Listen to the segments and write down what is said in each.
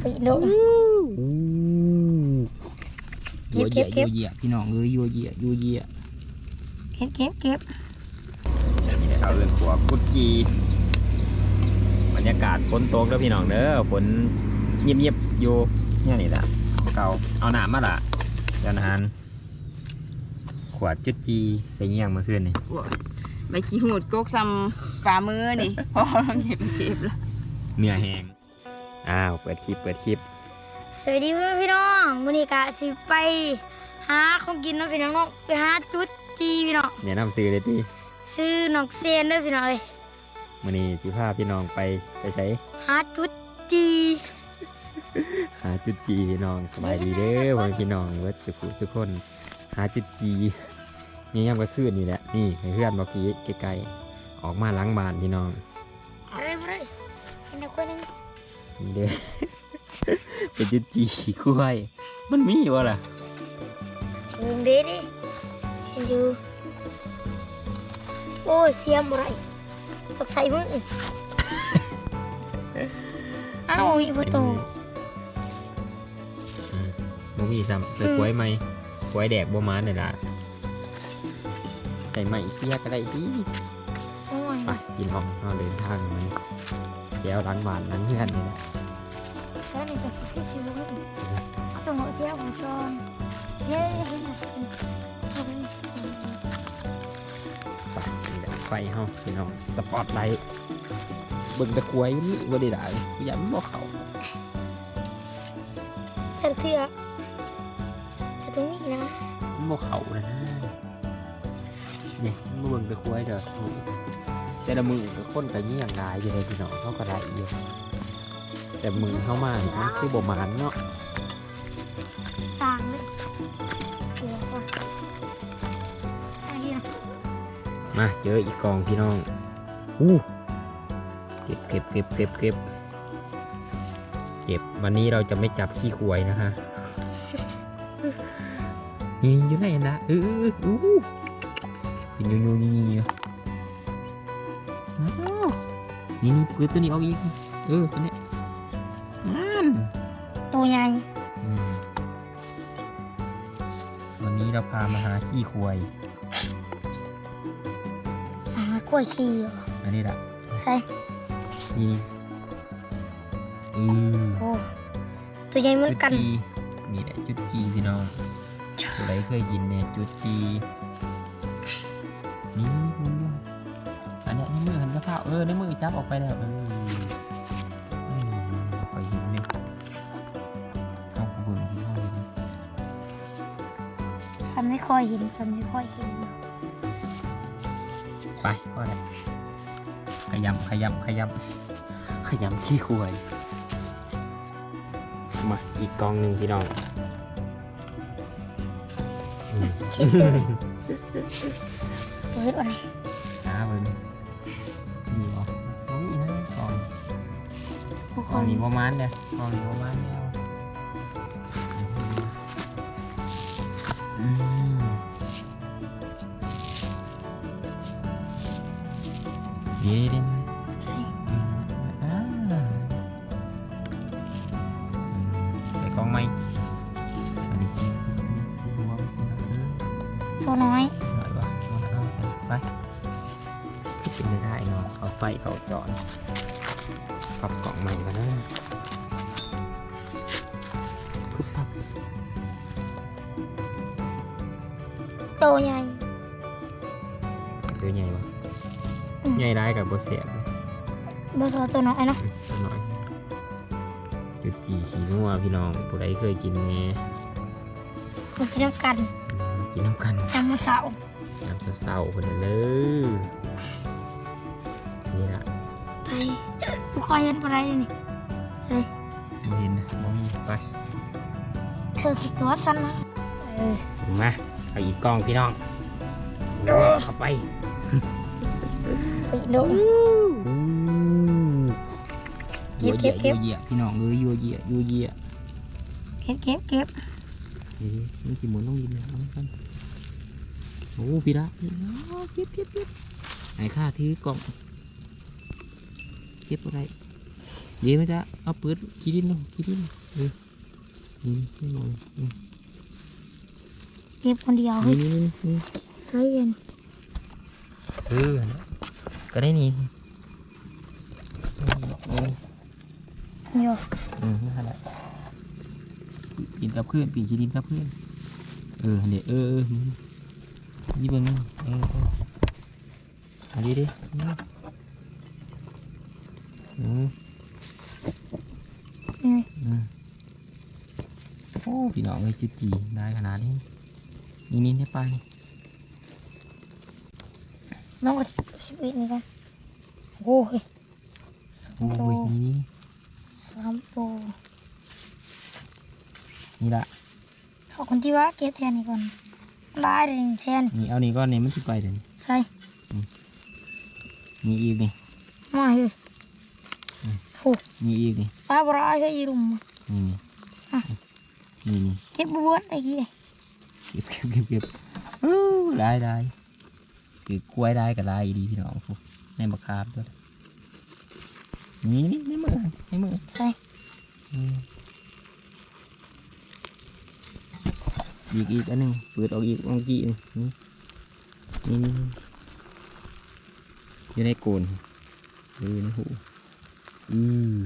ไปโดน เก็บเก็บเก็บยัวเหยียพี่น้องเอ้ยยัวเหยียยัวเหยียเก็บเก็บเก็บนี่แหละครับเรื่องตัวกุดจีบรรยากาศฝนตกเด้อพี่น้องเด้อฝนเงียบๆอยู่เนี่ยนี่แหละเก่าเอาหนามมาละเจ้านานขวดจุดจีไปเยี่ยงเมื่อคืนนี่ใบขี้หูดกกซ้ำฝ่ามือนี่ พอเก็บเก็บแล้วเนื้อแห้ง อ้าว เปิดคลิป เปิดคลิป สวัสดีเพื่อนพี่น้องมื้อนี้ก็สิไปหาของกินเนาะพี่น้องเนาะไปหาจุดจีพี่น้องเนี่ยนำซื้อเลยที่ซื้อน้องเซนเด้อพี่น้องเอ้ยมื่อนี้สิพาพี่น้องไปไปใช้หาจุดจี หาจุดจีพี่น้องสบายดีเด้อพ่อแม่พี่น้องเวิร์ดสุขุสุขคน หาจุดจีนี่ย่ำก็คืนนี่แหละนี่ให้เพื่อนบอกกี้ไกลๆออกมาหล้างบานพี่น้อง นี่เด้อเป็นจุดจีคุ้ยมันมีวะล่ะเบิ่งเด้ดิเห็นอยู่โอ้ยเสียมบ่ได้ตกใส่มือเอ้าอีบ่โตอืมบ่มีซ้ำไปกล้วยไหมกล้วยแดกบ่มานนี่ล่ะใส่ใหม่เสียก็ได้ที่โอ้ยไปกินห้องเราเดินทางมัน เดี๋ยวหล้างบานหล้างเพื่อนนี่แหละแล้วนี่ก็สิไปซื้อบ่เอาต้องเอาเที่ยวของซอนเย้เห็นแล้วเอาไปนี่แหละไฟเฮาพี่น้องสปอตไลท์เบิ่งตะกวยนี่บ่ได้ด่ายยันบ่เข้าแต่เถื่อแต่ตรงนี้นะมันบ่เข้าเลยนะนี่มาเบิ่งตะกวยเด้อ แต่ละมือก็คนก็เยี่ยงหลายอยู่เลยพี่น้องเขาก็ได้อยู่แต่มือเข้ามานี่มันคือบ่มานเนาะต่างเลยเถื่อว่ะอันนี้นะมาเจออีกกองพี่น้องอู้เก็บเก็บเก็บเก็บเก็บเก็บวันนี้เราจะไม่จับขี้ควายนะคะนี่อยู่ไหนนะเออเออเอออู้เป็นยูยูนี่ นี่นี่เปิดตัวนี้ออกอีก เออตัวเนี้ยนั่นตัวใหญ่อืมวันนี้เราพามาหาขี้ควายอ่ากล้วยชีเหรออันนี้ละใส่นี่อือโอ้ตัวใหญ่เหมือนกันจุดจีนี่แหละจุดจีพี่น้องตัวไหนเคยกินเนี่ยจุดจีนี่ มือหันกระเออในมือจับออกไปแล้วเออเอ้ยคอยเห็นเนี่ยเอาเบิ่งที่เขาเห็นสันไม่ค่อยเห็นสันไม่ค่อยเห็นไปก็ได้ขยำขยำขยำขยำขี้ควายมาอีกกองหนึ่งพี่น้องอืมเปิดอะไรหาเบิ่ง ทุกกคองนนี้ประมาณเด้อกองนี้ประมาณเดียวอืมเย้ได้ไหมใช่อืมอ่าอืมใส่กล้องไหมอันนี้รวมอืมตัวน้อย หน่อยวะมันเอาไปไปเป็นไม่ได้เนาะเอาไฟเขาจอด ปรับกล่องใหม่กันนะปุ๊บปั๊บตัวใหญ่ตัวใหญ่วะอืมใหญ่ได้กับโบเสียบเลยบอสตัวน้อยเนาะอืมตัวน้อยจุดจีขี้งัวพี่น้องผู้ใดเคยกินแน่มันกินน้ำกันอืมกินน้ำกันยำมะเสาน้ำเศร้าๆคนนั้นเลยนี่ละ ใช่บุคอยเห็นอะไรนี่ใช่ไม่เห็นนะมองไปเธอคิดตัวสั้นนะเออมาเอาอีกกล้องพี่น้องเข้าไปไปโดนเก็บเก็บเก็บยัวเหยียพี่น้องเลยยัวเหยียยัวเหยียเก็บเก็บเก็บเฮ้ยนี่สิหมุนต้องยินเลยเอาไว้กันโอ้พี่ละพี่ละเก็บเก็บเก็บไหนข้าถือกล่องเก็บอะไรเดี๋ยวไม่ได้เอาปืนขี้ดินลงขี้ดินเออนี่นี่มองนี่เก็บคนเดียวเฮ้ยนี่นี่นี่ใส่เย็นเออก็ได้นี่นี่เดี๋ยวอืมนั่นแหละปีนกับเพื่อนปีนขี้ดินกับเพื่อนเออเดี๋ยวเออเออนี่เบิ่งนี่เออเอออันนี้ดินี่อืมนี่อืม โอ้พี่น้องเลยจุดจีได้ขนาดนี้ นี่นี่ได้ไปนี่น้องก็ชีวิตนี่กันโอ้ยสามโอ้ตัวยนี่สามตัวนี่ละเอาคนที่ว่าเก็บแทนนี่ก่อนลายเลยแทนนี่เอานี่ก้อนนี้มันสิไปเดี๋ยวนี้ใส่มีอีกนี่มาเฮ้ยโอ้ มีอีกนี่ปลาบร้ายก็ยีรุมนี่นี่นี่นี่เก็บบัวไอ้กี้เก็บเก็บเก็บเก็บโอ้ได้ได้คือกล้วยได้ก็ได้ดีพี่น้องพวกในมะขามตัวนี่นี่ในมือในมือใส่อืมอีกอีกอันหนึงเปิดออกอีกเมื่อกี้นี่นี่นี่นี่อยู่ในโกนอยู่ในหู อือ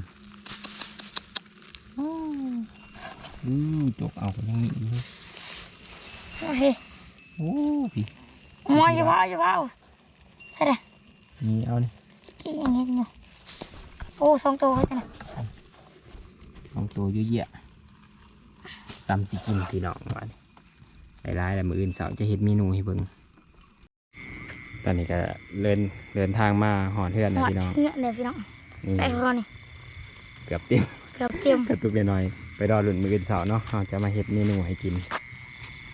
ออือจกเอาก็ยังมีอยู่โอเคโอ้พี่มาอย่าเผาอย่าเผาใส่เลยนี่เอานี่กี่อย่างเงี้ยอยู่โอ้สองตัวเขาจะนะสองตัวเยอะแยะซ้ำสิกินพี่น้องวันหลายๆแล้วมืออื่นเสาร์จะเห็ดเมนูให้เบิ่งตอนนี้ก็เดินเดินทางมาหอนเทือนหนะอดพี่น้องเนี่ยเนี่ยพี่น้องนี่ ได้คอนี่เกือบเต็มเกือบเต็มกระตุกหน่อยๆไปรอหลุนมืออื่นเสาร์เนาะเราจะมาเห็ดเมนูให้กิน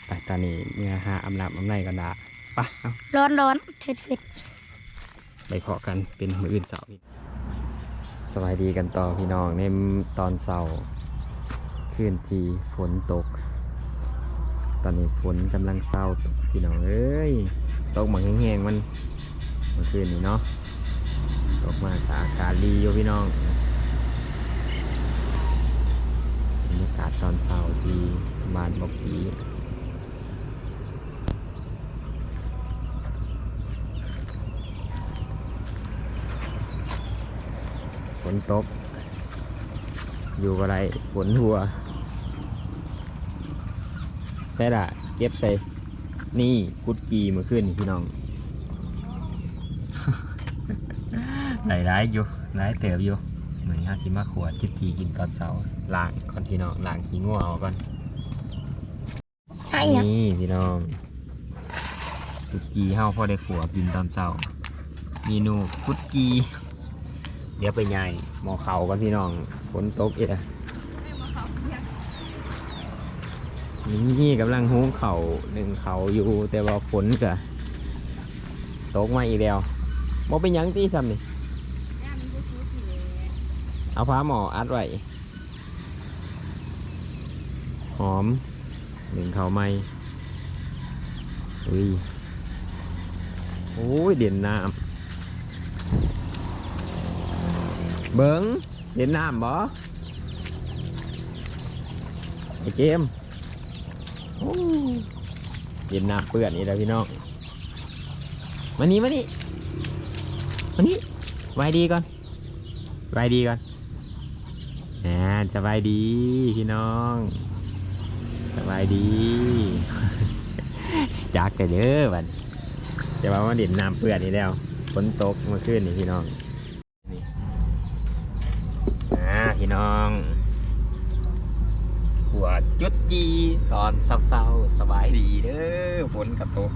ไปตอนนี้เมื่อหาอำนาบอำไนกันดาไปะเอาร้อนร้อนเผ็ดเผ็ดไปเพาะกันเป็นมืออื่นเสาร์อีกสวัสดีกันต่อพี่น้องในตอนเสาร์คืนที่ฝนตก ตอนนี้ฝนกำลังเศร้าตกพี่น้องเอ้ยตกมาแห้งๆมันเมื่อคืนนี้เนาะ ตกมาตากอากาศดีอยู่พี่น้องบรรยากาศตอนเช้าที่บ้านบอกผีฝนตก อยู่อะไรฝนหัวใช่ละเก็บใส่นี่กุดกีเมื่อคืนพี่น้อง หลายร้ายอยู่หลายเติบอยู่เหมือนห้าสิมาขวดจุดกีกินตอนเช้าล้างก่อนพี่น้องล้างขี้งัวเอาก่อนไอ้เนี่ยนี่พี่น้องกุดกีเฮาพอได้ขวดกินตอนเช้าเมนูกุดกีเดี๋ยวไปใหญ่หมอเขากันพี่น้องฝนตกอีกอะนี่กำลังหุงเขาวหนึ่งเขาวอยู่แต่ว่าฝนกะตกมาอีกแล้วบ่เป็นหยังตีซ้ำนี่ เอาผ้าหมออัดไว้หอมหนึ่งเขาไหมอุ้ยโอ้ยเด่นน้ำเบิงเด่นน้ำบ่ไอเจมเด่นน้ำเปื้อนนี่แหละพี่น้องมานี่มานี่มานี่สบายดีก่อนสบายดีก่อน อ่าสบายดีพี่น้องสบายดีจักกันเด้อบัดจะว่ามาเด่นน้ำเปื้อนนี่แล้วฝนตกเมื่อคืนนี่พี่น้องนี่พี่น้องหัวจุดจีตอนเศร้าๆสบายดีเด้อฝนกับตก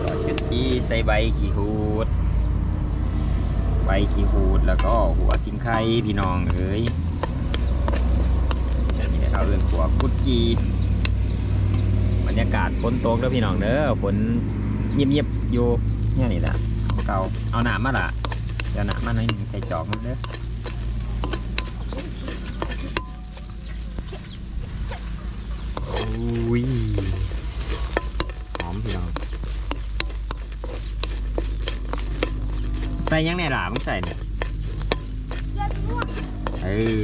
หัวจุดจีใส่ใบขี้หู ขี้หูดแล้วก็หัวสิงไข่พี่น้องเอ้ยนนี้เขาเรื่องหัวกุดจีบรรยากาศฝนตกเด้อพี่น้องเด้อฝนเงียบๆอยู่เนี่ยนี่แหละเก่าเอาหนามมาละเดี๋ยวหนามมาหน่อยใส่จอกมันเด้ออุ้ยหอมพี่น้องไป ส่ยังไงล่ะมึงใส่เนี่ยเออ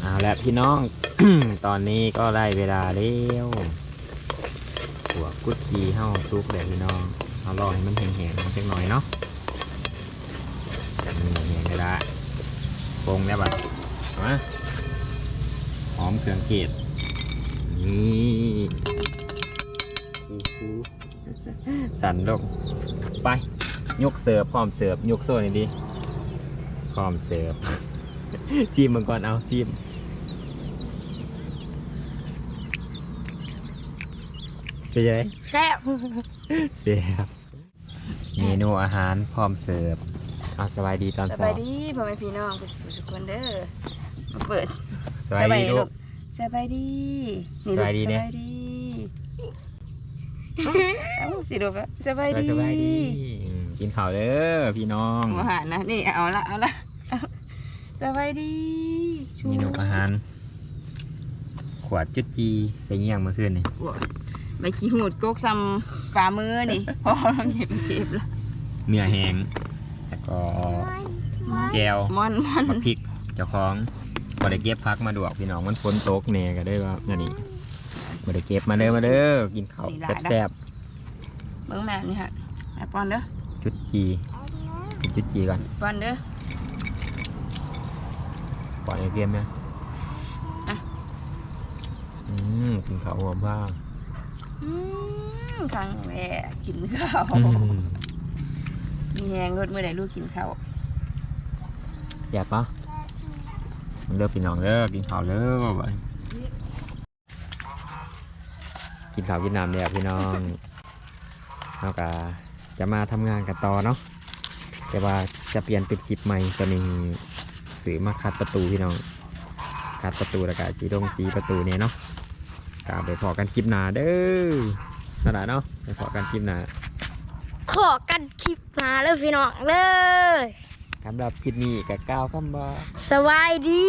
เอาละพี่น้อง ตอนนี้ก็ได้เวลาแล้วหัวกุดจีเฮาซุกเดี๋ยวพี่น้อง เอารอให้มันแห้งๆจักหน่อยเนาะอืมแห้งได้ละปรุงได้วบัดเอามาหอมเครื่องเทศนี่ สั่นลงไปยกเสิร์ฟพร้อมเสิร์ฟยกโซ่นี่ดิพร้อมเสิร์ฟซีมมันก่อนเอาซีมเป็นยังไงแซ่บเสียบเมนูอาหารพร้อมเสิร์ฟเอาสบายดีตอนสเช้าบายดีพ่อแม่พี่น้องทุกคนเด้อมาเปิดสบายดีลูก สบายดีนี่สบายดีเนี่ยสบายดี เอ้าสิลูกแล้วสบายดีสบายดีอืมกินข้าวเด้อพี่น้องอาหารนะนี่เอาละเอาละเอาสบายดีชูเมนูอาหารขวดจุดจีไปเงี้ยงเมื่อคืนนี่โอ้ยใบขี้หูดโกกซ้ำฝ่ามือนี่พอเก็บเก็บแล้วเนื้อแห้งแล้วก็แจวมอนมอน มาพริกเจ้าของบ่ได้เก็บพักมาดวกพี่น้องมันฝนตกแน่ก็ได้ว่านั่น นี่บ่ได้เก็บมาเด้อมาเด้อกินข้าวแซ่บเบิ้งแม่นี่ฮะแม่ป้อนเด้อๆจุดจีกินจุดจีก่อนป้อนเด้อปล่อยในเกมนะอะอืมกินข้าวหอมบ้างอืมครั้งแรกกินข้าวอืมมีแหงรถเมื่อไหร่ลูกกินข้าวอยากปะเลิกพี่น้องเลิกกินข้าวเลิกไป กินข้าวกินน้ำเนี่ยพี่น้องเราก็จะมาทำงานกันต่อเนาะแต่ว่าจะเปลี่ยนเป็นคลิปใหม่ตอนนี้ซื้อมาคัดประตูพี่น้องคัดประตูแล้วก็สีดงสีประตูเนี่ยเนาะก็ไปพอกันคลิปหน้าเด้อนั่นแหละเนาะไปพอกันคลิปหน้าขอกันคลิปมาเลยพี่น้องเลยสำหรับคลิปนี้กับก้าวคำว่าสบายดี